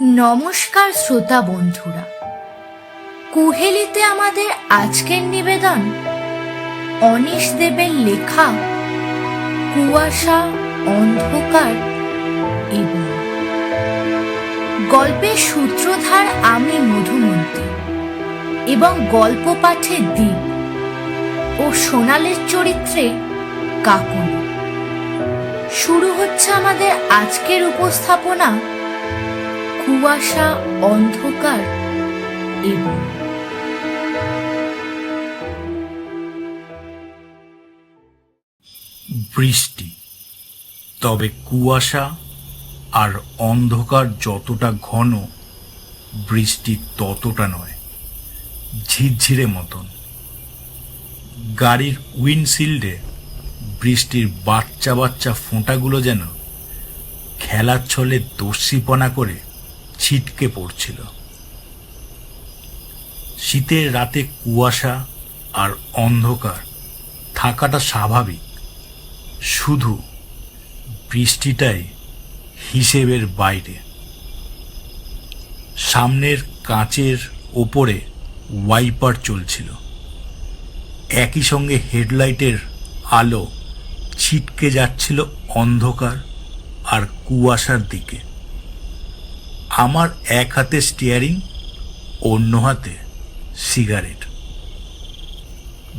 নমস্কার শ্রোতা বন্ধুরা। কুহেলিতে আমাদের আজকের নিবেদন, অনিশ দেবের লেখা, কুয়াশা, অন্ধকার এবং গল্পের সূত্রধার আমি মধুমন্তী এবং গল্প পাঠে দ্বীপ ও সোনালের চরিত্রে কাকুন শুরু হচ্ছে আমাদের আজকের উপস্থাপনা কুয়াশা, অন্ধকার এবং বৃষ্টি। তবে কুয়াশা আর অন্ধকার যতটা ঘন, বৃষ্টি ততটা নয়, ঝিরঝিরে মতন। গাড়ির উইন্ডশিল্ডে বৃষ্টির বাচ্চা বাচ্চা ফোঁটাগুলো যেন খেলার ছলে দস্যিপনা করে ছিটকে পড়ছিল। শীতের রাতে কুয়াশা আর অন্ধকার থাকাটা স্বাভাবিক। শুধু বৃষ্টিটাই হিসেবের বাইরে। সামনের কাঁচের ওপরে ওয়াইপার চলছিল। একই সঙ্গে হেডলাইটের আলো ছিটকে যাচ্ছিল অন্ধকার আর কুয়াশার দিকে। আমার এক হাতে স্টিয়ারিং অন্য হাতে সিগারেট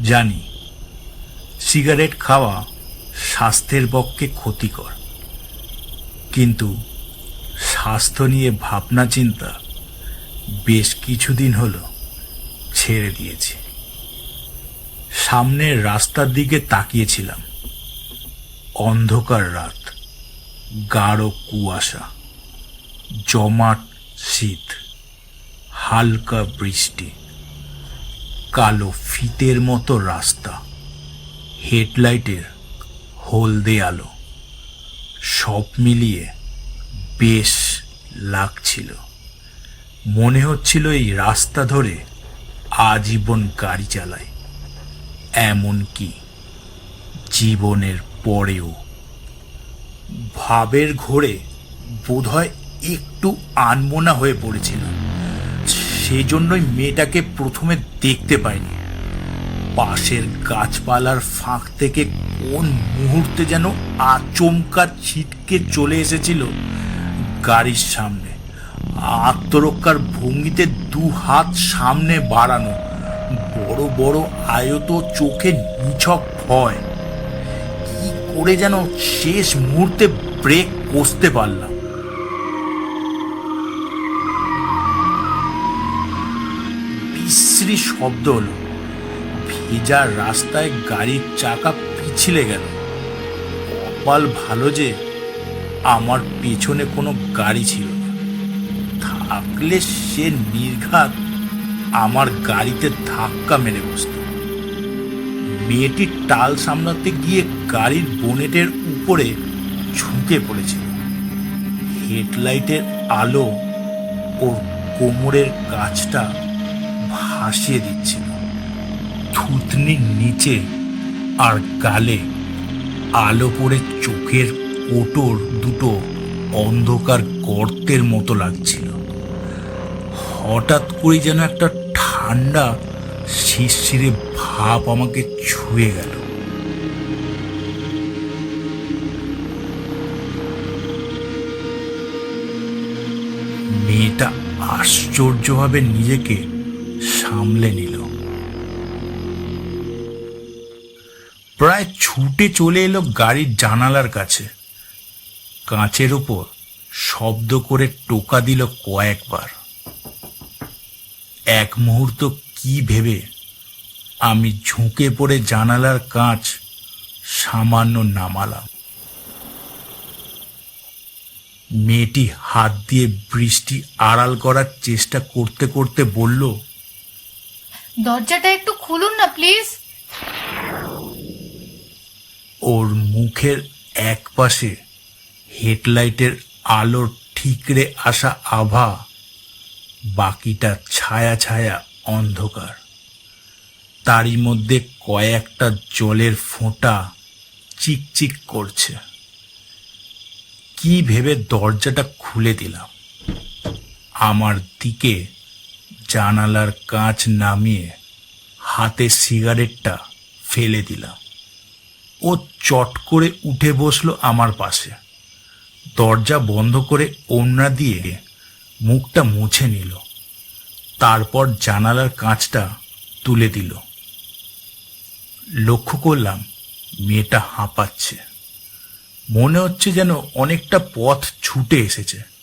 জানি সিগারেট খাওয়া স্বাস্থ্যের পক্ষে ক্ষতিকর। কিন্তু স্বাস্থ্য নিয়ে ভাবনা চিন্তা বেশ কিছুদিন হলো ছেড়ে দিয়েছি। সামনের রাস্তার দিকে তাকিয়েছিলাম। অন্ধকার রাত, গাঢ় কুয়াশা। জমাট শীত, হালকা বৃষ্টি, কালো ফিতের মতো রাস্তা, হেডলাইটের হলদে আলো, সব মিলিয়ে বেশ লাগছিল। মনে হচ্ছিল এই রাস্তা ধরে আজীবন গাড়ি চালাই, এমনকি জীবনের পরেও। ভাবের ঘোরে বোধহয় একটু আনমোনা হয়ে পড়েছিল। সেই জন্যই মেয়েটাকে প্রথমে দেখতে পাইনি। পাশের গাছপালার ফাঁক থেকে কোন মুহূর্তে যেন আচমকা ছিটকে চলে এসেছিল গাড়ির সামনে। আত্মরক্ষার ভঙ্গিতে দু হাত সামনে বাড়ানো, বড় বড় আয়ত চোখে নিছক ভয়। কি করে যেন শেষ মুহূর্তে ব্রেক কষতে পারলাম। বিশ্রী শব্দ হলো। ভেজা রাস্তায় গাড়ির চাকা পিছলে গেল। কপাল ভালো যে আমার পেছনে কোনো গাড়ি ছিল না। থাকলে সে নির্ঘাত আমার গাড়িতে ধাক্কা মেরে বসত। মেয়েটি টাল সামলাতে গিয়ে গাড়ির বোনেটের উপরে ঝুঁকে পড়েছিল। হেডলাইটের আলো ওর কোমরের কাছটা ভাসিয়ে দিচ্ছিল। থুতনির নিচে আর গালে আলো পড়ে চোখের কোটর দুটো অন্ধকার গর্তের মতো লাগছিল। হঠাৎ করে যেন একটা ঠান্ডা শিরশিরে ভাব আমাকে ছুঁয়ে গেল। মেয়েটা আশ্চর্যভাবে নিজেকে সামলে নিল। প্রায় ছুটে চলে এলো গাড়ির জানালার কাছে। কাঁচের ওপর শব্দ করে টোকা দিল কয়েকবার। এক মুহূর্ত কি ভেবে আমি ঝুঁকে পড়ে জানালার কাঁচ সামান্য নামালাম। মেয়েটি হাত দিয়ে বৃষ্টি আড়াল করার চেষ্টা করতে করতে বলল দরজাটা একটু খুলুন না, প্লিজ। ওর মুখের এক পাশে হেডলাইটের আলোর ঠিকরে আসা আভা, বাকিটা ছায়া ছায়া অন্ধকার। তারই মধ্যে কয়েকটা জলের ফোঁটা চিকচিক করছে। কি ভেবে দরজাটা খুলে দিলাম? আমার দিকে জানালার কাঁচ নামিয়ে হাতে সিগারেটটা ফেলে দিলাম। ও চট করে উঠে বসল আমার পাশে। দরজা বন্ধ করে ওড়না দিয়ে মুখটা মুছে নিল। তারপর জানালার কাঁচটা তুলে দিল। লক্ষ্য করলাম মেয়েটা হাঁপাচ্ছে। মনে হচ্ছে যেন অনেকটা পথ ছুটে এসেছে।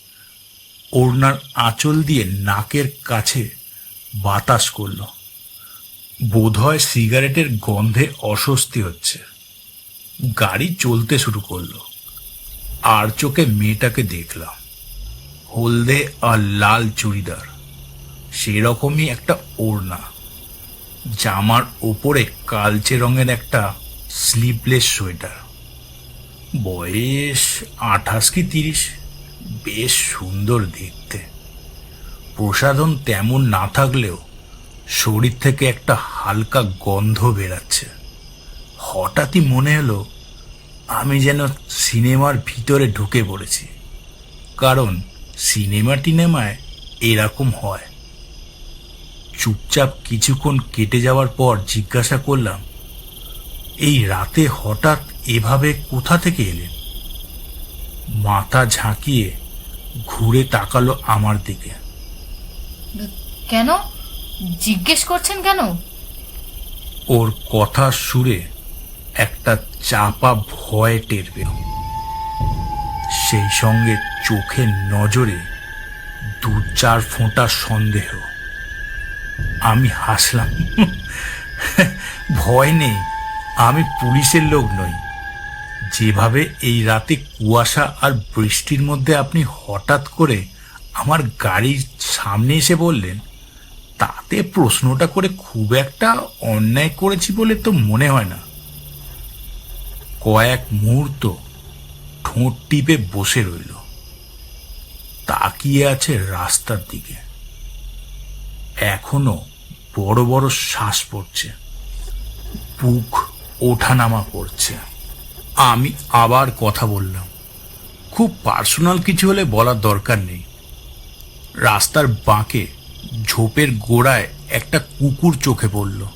ওড়নার আঁচল দিয়ে নাকের কাছে বাতাস করল। বোধহয় সিগারেটের গন্ধে অস্বস্তি হচ্ছে। গাড়ি চলতে শুরু করল। আর চোখে মেয়েটাকে দেখলাম। হলদে আর লাল চুড়িদার। সেরকমই একটা ওড়না। জামার ওপরে কালচে রঙের একটা স্লিভলেস সোয়েটার। বয়স আঠাশ কি তিরিশ? বেশ সুন্দর দেখতে। প্রসাধন তেমন না থাকলেও শরীর থেকে একটা হালকা গন্ধ বেরাচ্ছে। হঠাৎই মনে হলো আমি যেন সিনেমার ভিতরে ঢুকে পড়েছি। কারণ সিনেমা টিনেমায় এরকম হয়। চুপচাপ কিছুক্ষণ কেটে যাওয়ার পর জিজ্ঞাসা করলাম, এই রাতে হঠাৎ এভাবে কোথা থেকে এলেন? মাথা ঝাঁকিয়ে ঘুরে তাকালো আমার দিকে। কেন? জিজ্ঞেস করছেন কেন? ওর কথা সুরে একটা চাপা ভয় টের পেল। সেই সঙ্গে চোখের নজরে দু চার ফোঁটা সন্দেহ। আমি হাসলাম। ভয় নেই আমি পুলিশের লোক নই। যেভাবে এই রাতে কুয়াশা আর বৃষ্টির মধ্যে আপনি হঠাৎ করে আমার গাড়ির সামনে এসে বললেন, তাতে প্রশ্নটা করে খুব একটা অন্যায় করেছি বলে তো মনে হয় না। কয়েক মুহূর্ত ঠোঁট টিপে বসে রইল। তাকিয়ে আছে রাস্তার দিকে। এখনও বড় বড় শ্বাস পড়ছে। বুক ওঠানামা করছে। আমি আবার কথা বললাম। খুব পার্সোনাল কিছু হলে বলার দরকার নেই। রাস্তার বাঁকে ঝোপের গোড়ায় একটা কুকুর চোখে পড়ল।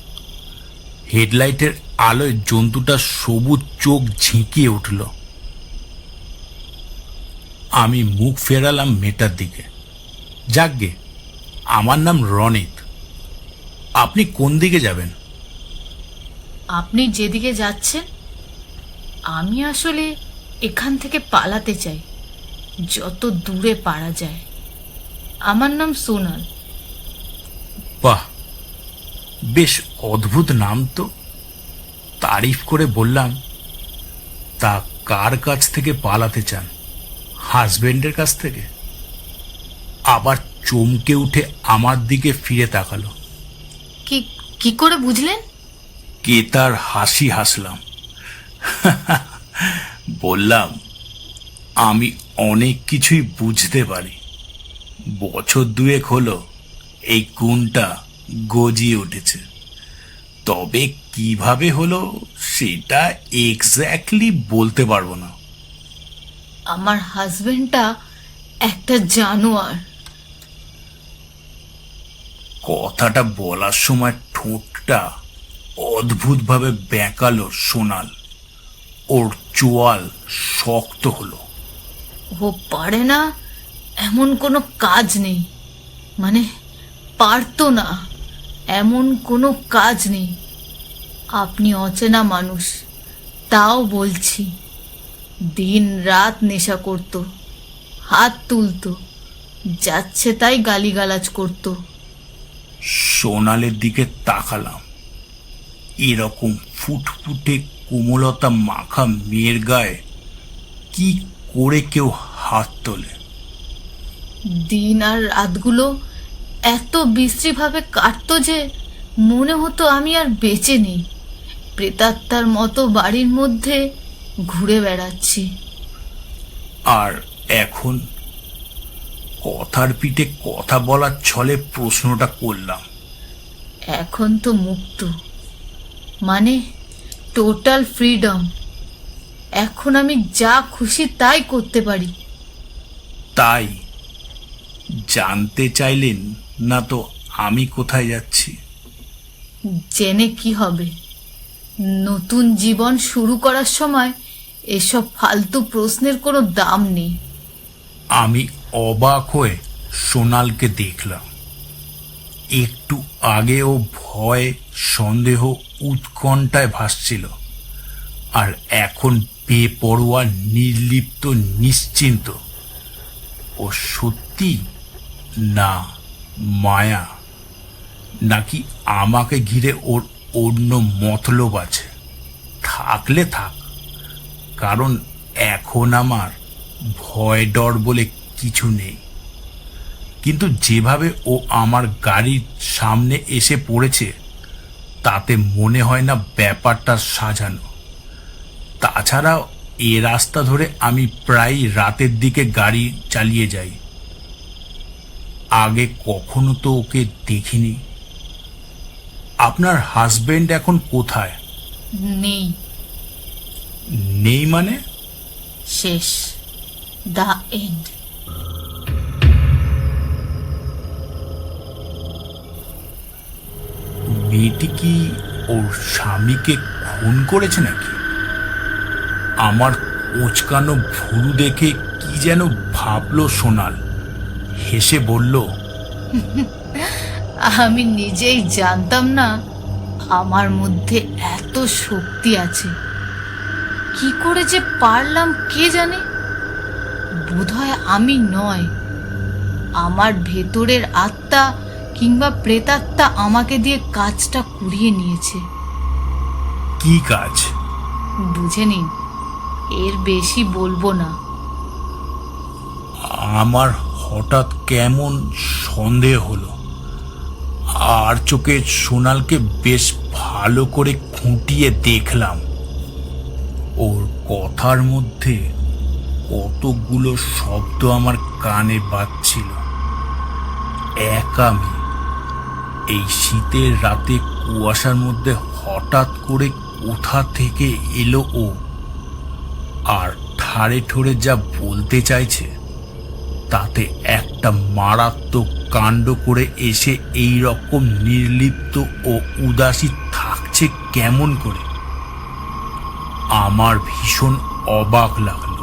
হেডলাইটের আলোয় জন্তুটা সবুজ চোখ ঝিঁকিয়ে উঠল। আমি মুখ ফেরালাম মেটার দিকে। যাকগে আমার নাম রনিত। আপনি কোন দিকে যাবেন? আপনি যেদিকে যাচ্ছেন আমি আসলে এখান থেকে পালাতে চাই। যত দূরে পারা যায়। আমার নাম সোনাল বাহ বেশ অদ্ভুত নাম তো। তারিফ করে বললাম তা কার কাছ থেকে পালাতে চান? হাজবেন্ডের কাছ থেকে? আবার চমকে উঠে আমার দিকে ফিরে তাকালো। কি কি করে বুঝলেন? কে তার হাসি হাসলাম। বললাম আমি অনেক কিছুই বুঝতে পারি। বছর দুয়েক হলো এই গুণটা গজিয়ে উঠেছে। তবে কীভাবে হলো সেটা এক্স্যাক্টলি বলতে পারব না। আমার হাজবেন্ডটা একটা জানোয়ার। কথাটা বলার সময় ঠোঁটটা অদ্ভুতভাবে বেঁকালো সোনাল। ওর চোয়াল শক্ত হলো। ও পারে না এমন কোনো কাজ নেই। মানে পারতো না এমন কোনো কাজ নেই। আপনি অচেনা মানুষ তাও বলছি। দিন রাত নেশা করত হাত তুলতো যাচ্ছে তাই গালিগালাজ করতো। সোনালের দিকে তাকালাম। এরকম ফুটফুটে কোমলতা মাখা মেয়ের গায়ে কি করে কেউ হাত তোলে? দিন আর রাতগুলো এত বিশ্রীভাবে কাটতো যে মনে হতো আমি আর বেঁচে নেই। প্রেতাত্মার মতো বাড়ির মধ্যে ঘুরে বেড়াচ্ছি। আর এখন কথার পিঠে কথা বলার ছলে প্রশ্নটা করলাম। এখন তো মুক্ত। মানে টোটাল ফ্রিডম এখন আমি যা খুশি তাই করতে পারি। তাই? জানতে চাইলেন না তো আমি কোথায় যাচ্ছি? জেনে কি হবে? নতুন জীবন শুরু করার সময় এসব ফালতু প্রশ্নের কোনো দাম নেই। আমি অবাক হয়ে সোনালকে দেখলাম। একটু আগেও ভয় সন্দেহ উৎকণ্ঠায় ভাসছিল। আর এখন বেপরোয়া, নির্লিপ্ত, নিশ্চিন্ত। ও সত্যি না মায়া? নাকি আমাকে ঘিরে ওর অন্য মতলব আছে? থাকলে থাক, কারণ এখন আমার ভয় ডর বলে কিছু নেই। কিন্তু যেভাবে ও আমার গাড়ির সামনে এসে পড়েছে তাতে মনে হয় না ব্যাপারটা সাজানো। তাছাড়া এ রাস্তা ধরে আমি প্রায় রাতের দিকে গাড়ি চালিয়ে যাই। আগে কখনো তো ওকে দেখিনি। আপনার হাজবেন্ড এখন কোথায়? নেই। নেই মানে? শেষ। The end. মেয়েটি কি ওর স্বামীকে খুন করেছে নাকি? আমার কোচকানো ভুরু দেখে কি যেন ভাবলো সোনাল। হেসে বলল, আমি নিজেই জানতাম না আমার মধ্যে এত শক্তি আছে। কি করে যে পারলাম কে জানে? বোধহয় আমি নয়। আমার ভেতরের আত্মা কিংবা প্রেতাত্মা আমাকে দিয়ে কাজটা কুড়িয়ে নিয়েছে। কি কাজ? বুঝে নিন এর বেশি বলব না। আমার হঠাৎ কেমন সন্দেহ হলো। আর চোখে সোনালকে বেশ ভালো করে খুঁটিয়ে দেখলাম। ওর কথার মধ্যে কতগুলো শব্দ আমার কানে বাজছিল। একা আমি এই শীতের রাতে কুয়াশার মধ্যে হঠাৎ করে কোথা থেকে এলো ও? আর ঠাড়ে ঠোড়ে যা বলতে চাইছে, তাতে একটা মারাত্মক কাণ্ড করে এসে এই রকম নির্লিপ্ত ও উদাসী থাকছে কেমন করে? আমার ভীষণ অবাক লাগল।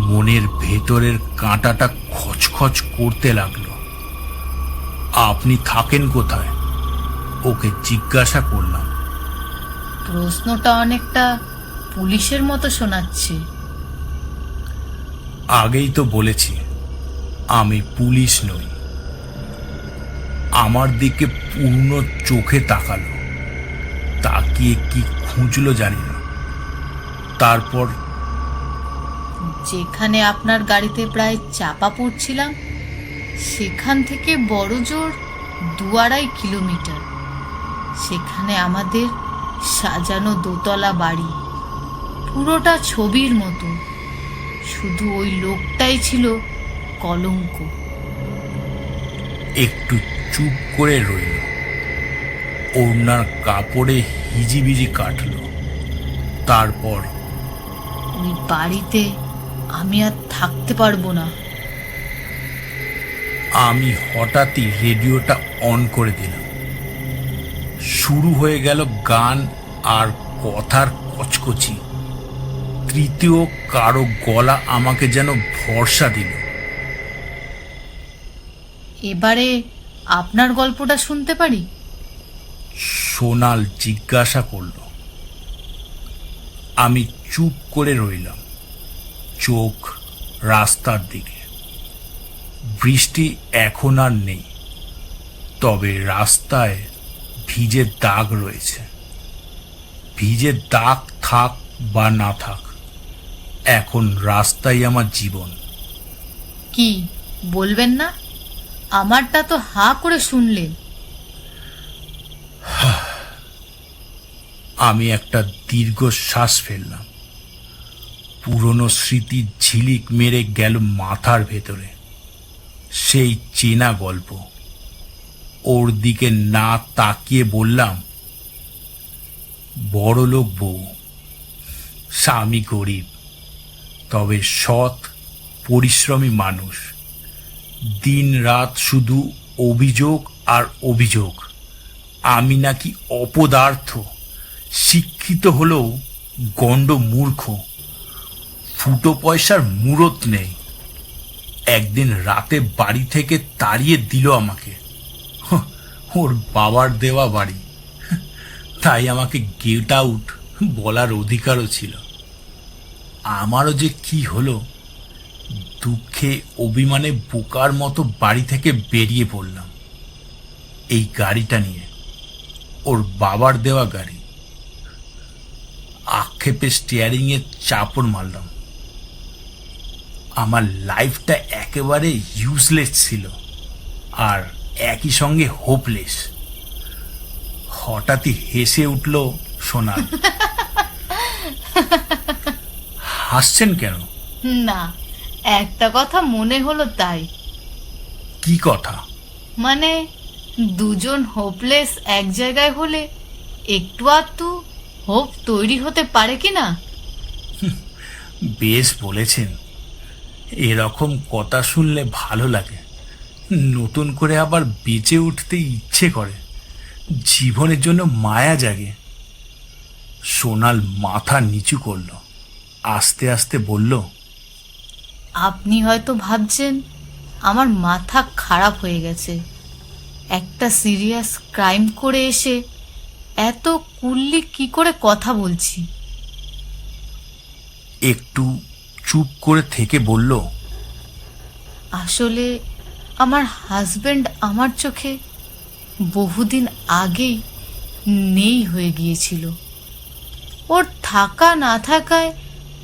মনের ভেতরের কাঁটাটা খচখচ করতে লাগল। আপনি থাকেন কোথায়? ওকে জিজ্ঞাসা করলাম। প্রশ্নটা অনেকটা পুলিশের মতো শোনাচ্ছে। আগেই তো বলেছি আমি পুলিশ নই। আমার দিকে পূর্ণ চোখে তাকালো। তাকিয়ে কি খুঁজলো জানি না। তারপর যেখানে আপনার গাড়িতে প্রায় চাপা পড়ছিলাম সেখান থেকে বড় জোর দু আড়াই কিলোমিটার। সেখানে আমাদের সাজানো দোতলা বাড়ি। পুরোটা ছবির মতো। শুধু ওই লোকটাই ছিল কলঙ্ক। একটু চুপ করে রইল। ওনার কাপড়ে হিজিবিজি কাটলো। তারপর ওই বাড়িতে আমি আর থাকতে পারব না। আমি হঠাৎই রেডিওটা অন করে দিলাম। শুরু হয়ে গেল গান আর কথার কচকচি। তৃতীয় কারও গলা আমাকে যেন ভরসা দিল। এবারে আপনার গল্পটা শুনতে পারি? সোনাল জিজ্ঞাসা করল। আমি চুপ করে রইলাম। চোখ রাস্তার দিকে। বৃষ্টি এখন আর নেই তবে রাস্তায় ভিজে দাগ রয়েছে। ভিজে দাগ থাক বা না থাক এখন রাস্তাই আমার জীবন। কি বলবেন না? আমারটা তো হা করে শুনলেন। আমি একটা দীর্ঘশ্বাস ফেললাম। পুরনো স্মৃতির ঝিলিক মেরে গেল মাথার ভেতরে। সেই চেনা গল্প। ওর দিকে না তাকিয়ে বললাম, বড়লোক বউ, স্বামী গরিব, তবে সৎ, পরিশ্রমী মানুষ। দিন রাত শুধু অভিযোগ আর অভিযোগ। আমি নাকি অপদার্থ, শিক্ষিত হলেও গণ্ড মূর্খ। ফুটো পয়সার মূরত নেই। একদিন রাতে বাড়ি থেকে তাড়িয়ে দিল আমাকে। হঁ, ওর বাবার দেওয়া বাড়ি। তাই আমাকে গেট আউট বলার অধিকারও ছিল। আমারও যে কি হলো দুঃখে অভিমানে বোকার মতো বাড়ি থেকে বেরিয়ে পড়লাম। এই গাড়িটা নিয়ে ওর বাবার দেওয়া গাড়ি। আক্ষেপে স্টিয়ারিং এ চাপড় মারলাম। আমার লাইফটা একেবারে ইউজলেস ছিল আর একই সঙ্গে হোপলেস হঠাৎই হেসে উঠল সোনাল হাসছেন কেন? না একটা কথা মনে হলো তাই। কি কথা? মানে দুজন হোপলেস এক জায়গায় হলে একটু আধটু হোপ তৈরি হতে পারে কি না বেশ বলেছেন। এরকম কথা শুনলে ভালো লাগে। নতুন করে আবার বেঁচে উঠতে ইচ্ছে করে। জীবনের জন্য মায়া জাগে। সোনাল মাথা নিচু করল। আস্তে আস্তে বলল আপনি হয়তো ভাবছেন আমার মাথা খারাপ হয়ে গেছে। একটা সিরিয়াস ক্রাইম করে এসে এত কুল্লি কি করে কথা বলছি? একটু চুপ করে থেকে বলল আসলে আমার হাজবেন্ড আমার চোখে বহুদিন আগেই নেই হয়ে গিয়েছিল। ওর থাকা না থাকায়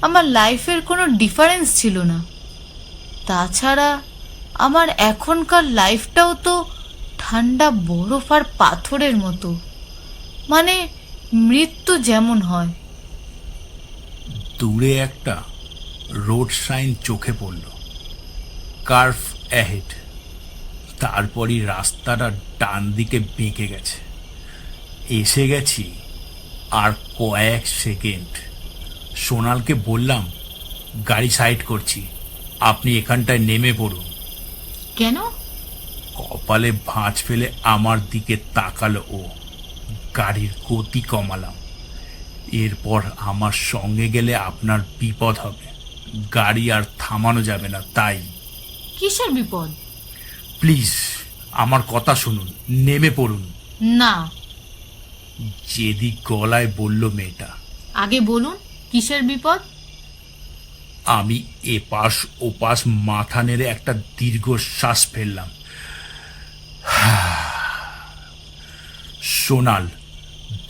আমার লাইফের কোনো ডিফারেন্স ছিল না। তাছাড়া আমার এখনকার লাইফটাও তো ঠান্ডা বরফ আর পাথরের মতো। মানে মৃত্যু যেমন হয়। দূরে একটা রোড সাইন চোখে পড়ল। Curve ahead. তারপরই রাস্তাটা ডান দিকে বেঁকে গেছে। এসে গেছি আর কয়েক সেকেন্ড। সোনালকে বললাম গাড়ি সাইড করছি। আপনি এখানটায় নেমে পড়ুন। কেন? কপালে ভাঁজ ফেলে আমার দিকে তাকালো ও। গাড়ির গতি কমালাম। এরপর আমার সঙ্গে গেলে আপনার বিপদ হবে। গাড়ি আর থামানো যাবে না তাই। কিসের বিপদ? প্লিজ আমার কথা শুনুন নেমে পড়ুন। না। যেদিক গলায় বলল মেয়েটা। আগে বলুন কিসের বিপদ? আমি এপাশ ওপাশ মাথা নেড়ে একটা দীর্ঘ শ্বাস ফেললাম। সোনাল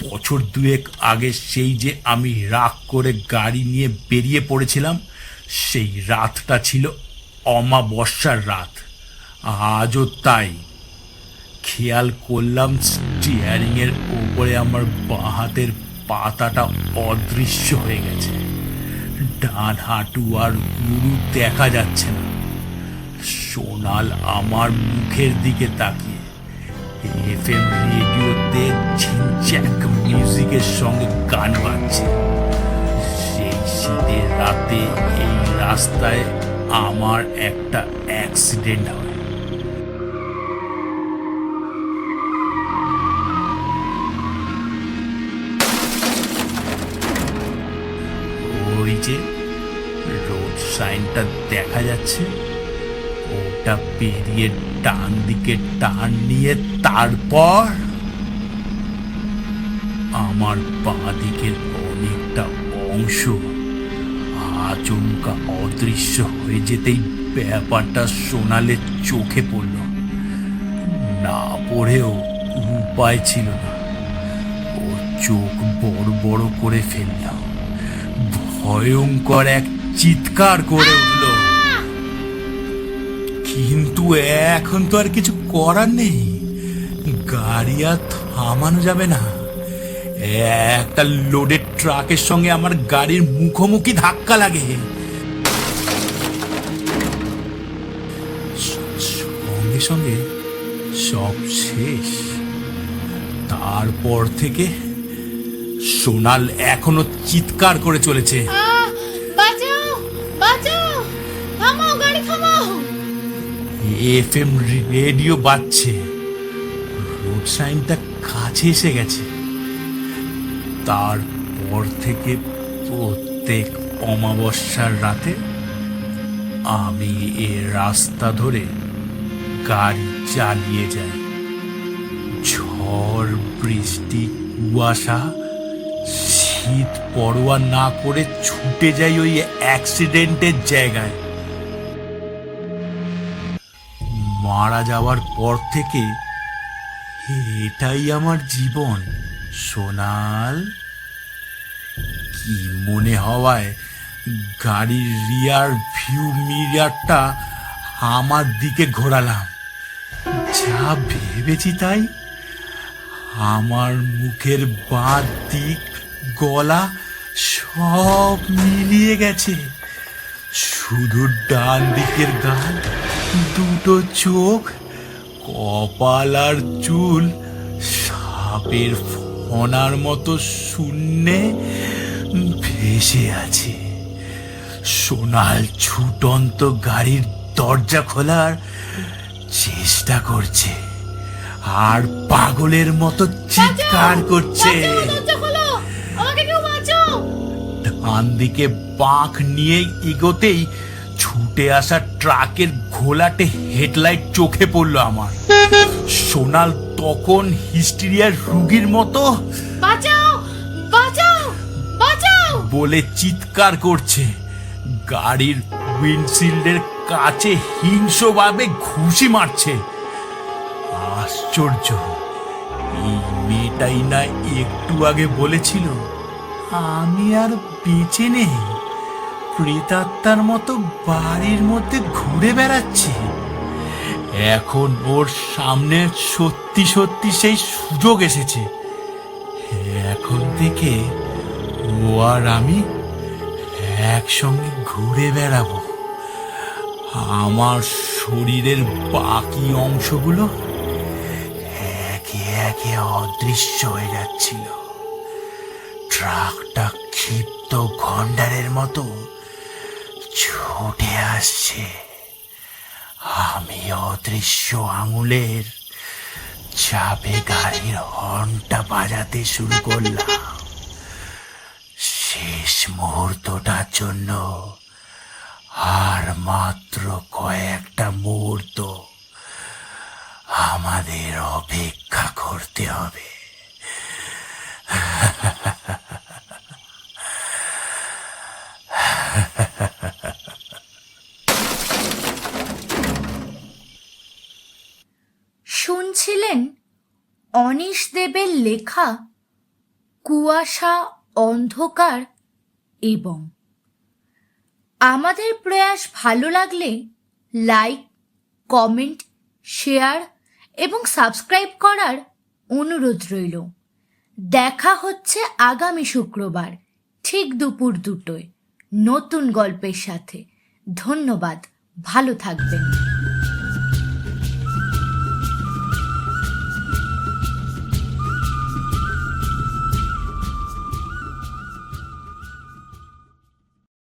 বছর দুয়েক আগে সেই যে আমি রাগ করে গাড়ি নিয়ে বেরিয়ে পড়েছিলাম সেই রাতটা ছিল অমাবস্যার রাত। আজও তাই। খেয়াল করলাম স্টিয়ারিং এর উপরে আমার বাঁ হাতের পাতাটা অদৃশ্য হয়ে গেছে। ডান হাঁটু আর গুরু দেখা যাচ্ছে না। সোনাল আমার মুখের দিকে তাকিয়ে এফএম রেডিওতে ঝিনচ্যাক মিউজিকের সঙ্গে গান বাজছে। শীতের রাতে এই রাস্তায় আমার একটা অ্যাক্সিডেন্ট হয়। ওই যে রোড সাইনটা দেখা যাচ্ছে, ওটা পেরিয়ে ডান দিকে টান নিয়ে তারপর আমার বাঁ দিকের অনেকটা অংশ আচমকা অদৃশ্য হয়ে যেতেই ব্যাপারটা সোনালের চোখে পড়ল। না পড়েও উপায় ছিল না। ওর চোখ বড় বড় করে ফেললাম ভয়ঙ্কর এক চিৎকার করে উঠল। কিন্তু এখন তো আর কিছু করার নেই। গাড়ি আর থামানো যাবে না। একটা লোডেড ট্রাকের সঙ্গে আমার গাড়ির মুখোমুখি ধাক্কা লাগে। সঙ্গে সঙ্গে সব শেষ। তারপর থেকে সোনাল এখনও চিৎকার করে চলেছে। এফ এম রেডিও বাজছে। রোড সাইনটা কাছে এসে গেছে। তারপর থেকে প্রত্যেক অমাবস্যার রাতে আমি এ রাস্তা ধরে গাড়ি চালিয়ে যাই। ঝড়, বৃষ্টি, কুয়াশা, শীত পরোয়া না করে ছুটে যাই ওই অ্যাক্সিডেন্টের জায়গায়। মারা যাওয়ার পর থেকে এটাই আমার জীবন। সোনাল, কি মনে হওয়ায় গাড়ির রিয়ার ভিউ মিরারটা আমার দিকে ঘোরালাম। যা ভেবেছি তাই, আমার মুখের বাঁ দিক গলা সব মিলিয়ে গেছে। শুধু ডান দিকের গাল, দুটো চোখ, কপাল আর চুল, সাপের ফনার মতো শূন্যে ভেসে আছে। সোনাল ছুটন্ত গাড়ির দরজা খোলার চেষ্টা করছে। আর পাগলের মতো চিৎকার করছে। ডান দিকে বাঁক নিয়ে এগোতেই ছুটে আসা ট্রাকের ঘোলাটে হেডলাইট চোখে পড়ল আমার। সোনাল তখন হিস্টেরিয়ার রুগীর মতো বাঁচাও! বাঁচাও! বাঁচাও! বলে চিৎকার করছে। গাড়ির উইন্ডশিল্ডের কাছে হিংস্রভাবে ঘুষি মারছে। আশ্চর্য! এই মেয়েটাই না একটু আগে বলেছিল আমি আর বেঁচে নেই। প্রেতাত্মার মতো বাড়ির মধ্যে ঘুরে বেড়াচ্ছি। এখন ওর সামনে সত্যি সত্যি সেই সুযোগ এসেছে। এখন থেকে ও আর আমি একসঙ্গে ঘুরে বেড়াবো। আমার শরীরের বাকি অংশগুলো একে একে অদৃশ্য হয়ে যাচ্ছিল। ট্রাকটা ক্ষিপ্ত গন্ডারের মতো ছুটে আসছে। আমি অদৃশ্য আঙুলের চাপে গাড়ির হর্নটা বাজাতে শুরু করলাম। শেষ মুহূর্তটার জন্য আর মাত্র কয়েকটা মুহূর্ত আমাদের অপেক্ষা করতে হবে শুনছিলেন অনিশ দেবের লেখা কুয়াশা অন্ধকার এবং। আমাদের প্রয়াস ভালো লাগলে লাইক কমেন্ট শেয়ার এবং সাবস্ক্রাইব করার অনুরোধ রইল। দেখা হচ্ছে আগামী শুক্রবার ঠিক দুপুর দুটোয় নতুন গল্পের সাথে। ধন্যবাদ, ভালো থাকবেন।